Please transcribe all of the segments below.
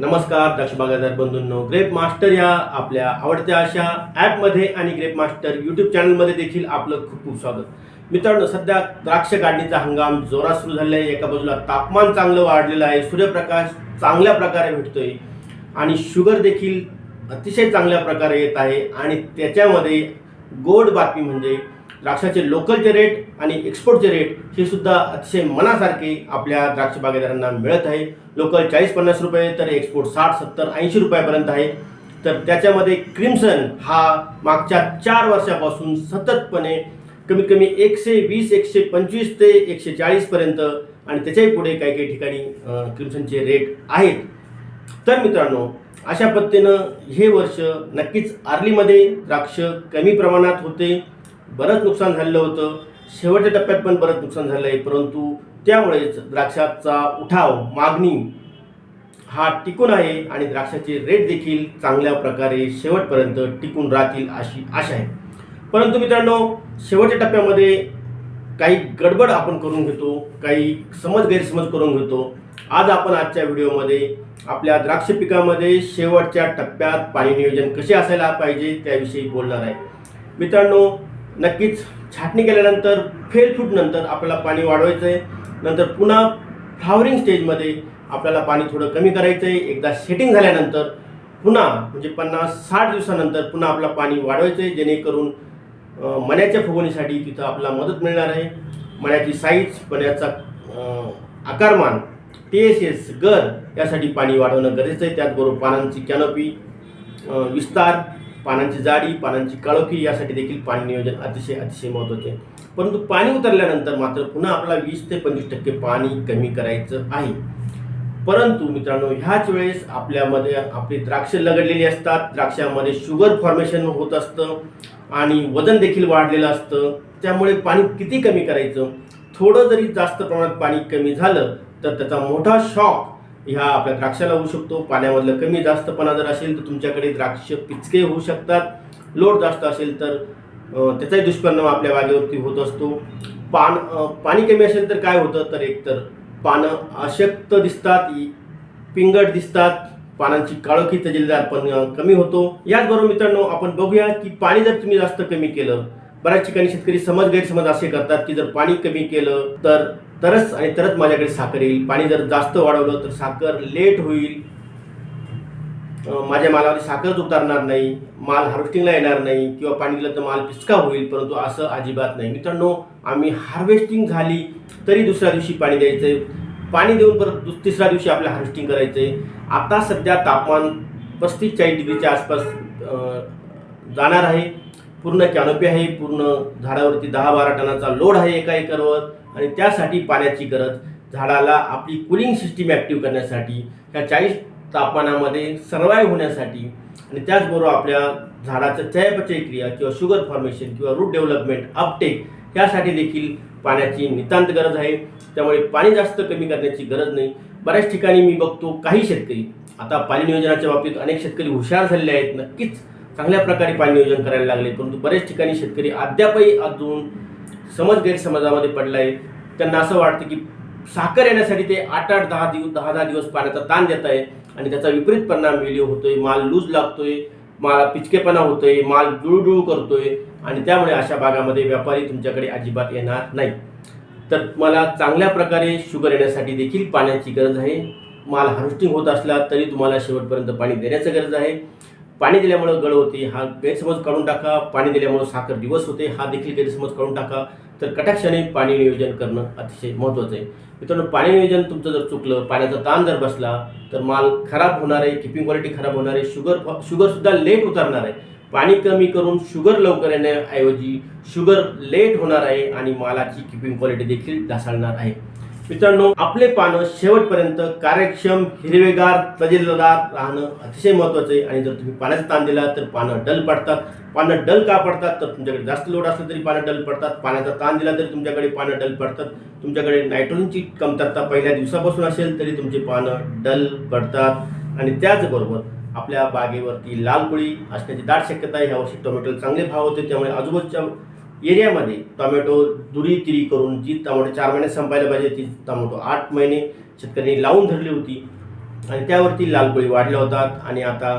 नमस्कार दक्ष बागायदार बंधूंनो. Grep master या आपल्या आवडत्या अशा ॲपमध्ये आणि ग्रेप मास्टर यूट्यूब चॅनलमध्ये देखील आपलं खूप खूप स्वागत. मित्रांनो सध्या द्राक्ष काढणीचा हंगाम जोरात सुरू झालेला आहे. एका बाजूला तापमान चांगलं वाढलेलं आहे. सूर्यप्रकाश चांगल्या प्रकारे भेटतोय आणि शुगर देखील अतिशय चांगल्या प्रकारे येत आहे. आणि त्याच्यामध्ये गोड बातमी म्हणजे द्राक्षाचे लोकलचे रेट आणि एक्सपोर्टचे रेट हे सुद्धा अतिशय मनासारखे आपल्या द्राक्ष बागेदारांना मिळत आहे. लोकल चाळीस पन्नास रुपये तर एक्सपोर्ट साठ सत्तर ऐंशी रुपयापर्यंत आहे. तर त्याच्यामध्ये क्रिम्सन हा मागच्या चार वर्षापासून सततपणे कमीत कमी एकशे वीस एकशे पंचवीस ते एकशे चाळीसपर्यंत आणि त्याच्याही पुढे काही काही ठिकाणी क्रिम्सनचे रेट आहेत. तर मित्रांनो अशा पद्धतीनं हे वर्ष नक्कीच आर्लीमध्ये द्राक्ष कमी प्रमाणात होते. बरंच नुकसान झालेलं होतं. शेवटच्या टप्प्यात पण बरंच नुकसान झालं आहे. परंतु त्यामुळेच द्राक्षाचा उठाव मागणी हा टिकून आहे आणि द्राक्षाचे रेट देखील चांगल्या प्रकारे शेवटपर्यंत टिकून राहतील अशी आशा आहे. परंतु मित्रांनो शेवटच्या टप्प्यामध्ये काही गडबड आपण करून घेतो काही समज गैरसमज करून घेतो. आज आपण आजच्या व्हिडिओमध्ये आपल्या द्राक्ष पिकामध्ये शेवटच्या टप्प्यात पाणी नियोजन कसे असायला पाहिजे त्याविषयी बोलणार आहे. मित्रांनो नक्कीच छाटणी केल्यानंतर फेल फूटनंतर आपल्याला पाणी वाढवायचं आहे नंतर पुन्हा फ्लावरिंग स्टेजमध्ये आपल्याला पाणी थोडं कमी करायचं आहे एकदा सेटिंग झाल्यानंतर पुन्हा म्हणजे पन्नास साठ दिवसानंतर पुन्हा आपलं पाणी वाढवायचं आहे जेणेकरून मण्याच्या फुगवणीसाठी तिथं आपला मदत मिळणार आहे. मण्याची साईज मण्याचा आकारमान टी एस एस गर यासाठी पाणी वाढवणं गरजेचं आहे. त्याचबरोबर पानांची कॅनोपी विस्तार पानांची जाडी पानांची काळोखी यासाठी देखील पाणी नियोजन अतिशय अतिशय महत्त्वाचे आहे. परंतु पाणी उतरल्यानंतर मात्र पुन्हा आपला वीस ते पंचवीस टक्के पाणी कमी करायचं आहे. परंतु मित्रांनो ह्याच वेळेस आपल्यामध्ये आपली द्राक्ष लगडलेली असतात. द्राक्षामध्ये शुगर फॉर्मेशन होत असतं आणि वजन देखील वाढलेलं असतं. त्यामुळे पाणी किती कमी करायचं? थोडं जरी जास्त प्रमाणात पाणी कमी झालं तर त्याचा मोठा शॉक ह्या आपल्या द्राक्षाला होऊ शकतो पाण्यामधलं कमी जास्तपणा जर असेल तर तुमच्याकडे द्राक्ष पिचके होऊ शकतात. लोड जास्त असेल तर त्याचाही दुष्परिणाम आपल्या बागेवरती होत असतो. पान पाणी कमी असेल तर काय होतं? तर एकतर पानं अशक्त दिसतात पिंगट दिसतात पानांची काळोखी तजेलदार पण कमी होतो. याचबरोबर मित्रांनो आपण बघूया की पाणी जर तुम्ही जास्त कमी केलं बऱ्याच ठिकाणी शेतकरी समज गैरसमज असे करतात की जर पाणी कमी केलं तर तरच आणि तरच माझ्याकडे साखर येईल. पाणी जर जास्त वाढवलं तर साखर लेट होईल. माझ्या मालामध्ये साखरच उतारणार नाही. माल हार्वेस्टिंगला येणार नाही किंवा पाणी दिलं तर माल पिचका होईल परंतु असं अजिबात नाही. मित्रांनो आम्ही हार्वेस्टिंग झाली तरी दुसऱ्या दिवशी पाणी द्यायचंय. पाणी देऊन परत दुस तिसऱ्या दिवशी आपल्याला हार्वेस्टिंग करायचंय. आता सध्या तापमान पस्तीस चाळीस डिग्रीच्या आसपास जाणार आहे. पूर्ण कॅनोपी आहे पूर्ण झाडावरती दहा बारा टनाचा लोड आहे एका एकरवर. आणि त्यासाठी पाण्याची गरज झाडाला आपली कुलिंग सिस्टीम ॲक्टिव्ह करण्यासाठी ह्या चाळीस तापमानामध्ये सर्वाईव्ह होण्यासाठी आणि त्याचबरोबर आपल्या झाडाचं चयापचय क्रिया किंवा शुगर फॉर्मेशन किंवा रूट डेव्हलपमेंट अपटेक यासाठी देखील पाण्याची नितांत गरज आहे. त्यामुळे पाणी जास्त कमी करण्याची गरज नाही. बऱ्याच ठिकाणी मी बघतो काही शेतकरी आता पाणी नियोजनाच्या बाबतीत अनेक शेतकरी हुशार झालेले आहेत. नक्कीच चांगल्या प्रकारे पाणी नियोजन करायला लागले. परंतु बरेच ठिकाणी शेतकरी अद्यापही अजून समज गैरसमजामध्ये पडला आहे त्यांना असं वाटतं की साखर येण्यासाठी ते आठ आठ दहा दिवस दहा दहा दिवस पाण्याचा ताण देत आहे आणि त्याचा विपरीत परिणाम व्हिडिओ होतोय. माल लूज लागतोय माल पिचकेपणा होतोय माल जुळजुळ करतोय आणि त्यामुळे अशा भागामध्ये व्यापारी तुमच्याकडे अजिबात येणार नाही. तर तुम्हाला चांगल्या प्रकारे शुगर येण्यासाठी देखील पाण्याची गरज आहे. माल हार्वेस्टिंग होत असला तरी तुम्हाला शेवटपर्यंत पाणी देण्याची गरज आहे. पाणी दिल्यामुळं गळ होते हा गैरसमज काढून टाका पाणी दिल्यामुळं साखर दिवस होते हा देखील गैरसमज काढून टाका. तर कटाक्षाने पाणी नियोजन करणं अतिशय महत्त्वाचं आहे. मित्रांनो पाणी नियोजन तुमचं जर चुकलं पाण्याचा ताण जर बसला तर माल खराब होणार आहे किपिंग क्वालिटी खराब होणार आहे शुगर शुगरसुद्धा लेट उतरणार आहे. पाणी कमी करून शुगर लवकर येण्याऐवजी शुगर लेट होणार आहे आणि मालाची किपिंग क्वालिटी देखील ढासळणार आहे. मित्रांनो आपले पानं शेवटपर्यंत कार्यक्षम हिरवेगार तजेलदार राहणं अतिशय महत्त्वाचं आहे. आणि जर तुम्ही पाण्याचा ताण दिला तर पानं डल पडतात. पानं डल का पडतात? तर तुमच्याकडे जास्त लोड असलं तरी पानं डल पडतात. पाण्याचा ताण दिला तरी तुमच्याकडे पानं डल पडतात. तुमच्याकडे नायट्रोजनची कमतरता पहिल्या दिवसापासून असेल तरी तुमचे पानं डल पडतात. आणि त्याचबरोबर आपल्या बागेवरती लाल कोळी असण्याची दाट शक्यता आहे. ह्यावर्षी टोमॅटोला चांगले भाव होते त्यामुळे आजूबाजूच्या एरियामध्ये टोमॅटो दुरी तिरी करून जी टोमॅटो चार महिने संपायला पाहिजे ती टोमॅटो आठ महिने शेतकऱ्यांनी लावून धरली होती. आणि त्यावरती लाल कोळी वाढल्या होतात. आणि आता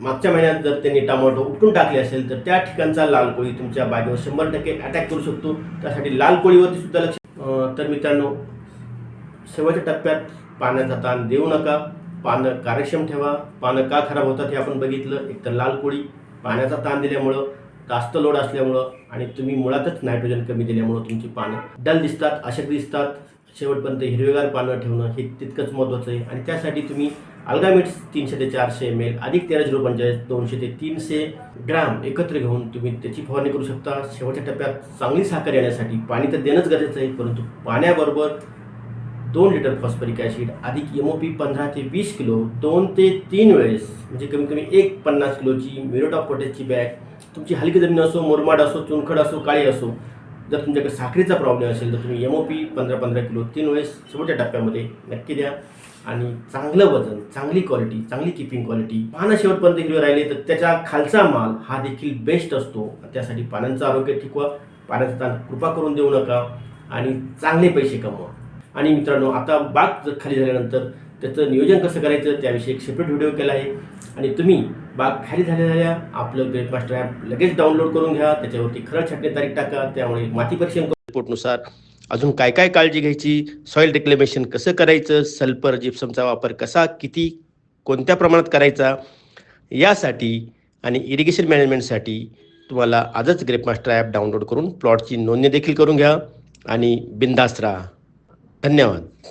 मागच्या महिन्यात जर त्यांनी टमाटो उपटून टाकले असेल तर त्या ठिकाणचा लाल कोळी तुमच्या बागेवर शंभर टक्के अटॅक करू शकतो. त्यासाठी लाल कोळीवरती सुद्धा लक्ष तर मित्रांनो शेवटच्या टप्प्यात पाण्याचा ताण देऊ नका. पानं कार्यक्षम ठेवा. पानं का खराब होतात हे आपण बघितलं. एक तर लाल कोळी पाण्याचा ताण दिल्यामुळं जास्त लोड असल्यामुळं आणि तुम्ही मुळातच नायट्रोजन कमी दिल्यामुळं तुमची पानं डल दिसतात अशक्त दिसतात. शेवटपर्यंत हिरवेगार पानं ठेवणं हे तितकंच महत्त्वाचं आहे. आणि त्यासाठी तुम्ही अल्गामिट्स तीनशे ते चारशे एम एल अधिक तेरा झिरो पंचेचाळीस दोनशे ते तीनशे ग्रॅम एकत्र घेऊन तुम्ही त्याची फवारणी करू शकता. शेवटच्या टप्प्यात चांगली साखर येण्यासाठी पाणी तर देणंच गरजेचं आहे परंतु पाण्याबरोबर दोन लिटर फॉस्फरिक ॲसिड अधिक एम ओ पी पंधरा ते वीस किलो दोन ते तीन वेळेस म्हणजे कमीत कमी एक पन्नास किलोची मिरोट ऑफ पोटॅशची बॅग तुमची हलकी जमीन असो मुरमाड असो चुनखड असो काळी असो जर तुमच्याकडे साखरेचा प्रॉब्लेम असेल तर तुम्ही एम ओ पी पंधरा पंधरा किलो तीन वेळेस शेवटच्या टप्प्यामध्ये नक्की द्या. आणि चांगलं वजन चांगली क्वालिटी चांगली किपिंग क्वालिटी पानं शेवटपर्यंत हिरवे राहिले तर त्याच्या खालचा माल हा देखील बेस्ट असतो. त्यासाठी पानांचं आरोग्य ठिकवा पाण्याचा ताण कृपा करून देऊ नका आणि चांगले पैसे कमवा. आणि मित्रांनो आता बाग जर खाली झाल्यानंतर त्याचं नियोजन कसं करायचं त्याविषयी एक सेपरेट व्हिडिओ केला आहे. आणि तुम्ही बाग खाली झाल्या झाल्या आपलं ग्रेट मास्टर ॲप लगेच डाउनलोड करून घ्या. त्याच्यावरती खरं छाटणी तारीख टाका. त्यामुळे माती परीक्षण रिपोर्टनुसार अजून काय काय काळजी घ्यायची? सॉईल डिक्लेमेशन कसं करायचं? सल्फर जिप्समचा वापर कसा? किती कोणत्या प्रमाणात करायचा? यासाठी आणि इरिगेशन मॅनेजमेंटसाठी तुम्हाला आजच ग्रेप मास्टर ॲप डाउनलोड करून प्लॉटची नोंदणी देखील करून घ्या. आणि बिंदास्त राहा. धन्यवाद.